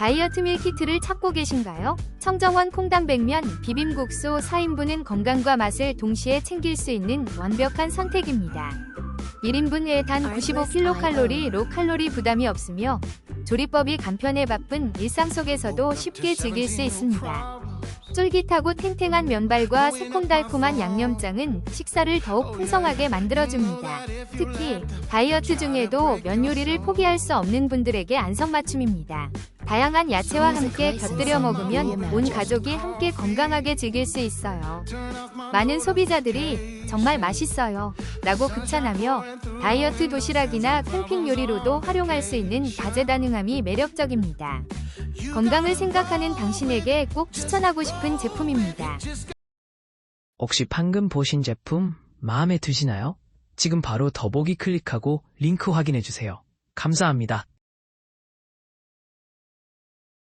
다이어트 밀키트를 찾고 계신가요? 청정원 콩단백면 비빔국수 4인분은 건강과 맛을 동시에 챙길 수 있는 완벽한 선택입니다. 1인분에 단 95kcal 로 칼로리 부담이 없으며 조리법이 간편해 바쁜 일상 속에서도 쉽게 즐길 수 있습니다. 쫄깃하고 탱탱한 면발과 새콤달콤한 양념장은 식사를 더욱 풍성하게 만들어줍니다. 특히 다이어트 중에도 면 요리를 포기할 수 없는 분들에게 안성맞춤입니다. 다양한 야채와 함께 곁들여 먹으면 온 가족이 함께 건강하게 즐길 수 있어요. 많은 소비자들이 정말 맛있어요. 라고 극찬하며 다이어트 도시락이나 캠핑 요리로도 활용할 수 있는 다재다능함이 매력적입니다. 건강을 생각하는 당신에게 꼭 추천하고 싶은 제품입니다. 혹시 방금 보신 제품 마음에 드시나요? 지금 바로 더보기 클릭하고 링크 확인해 주세요. 감사합니다.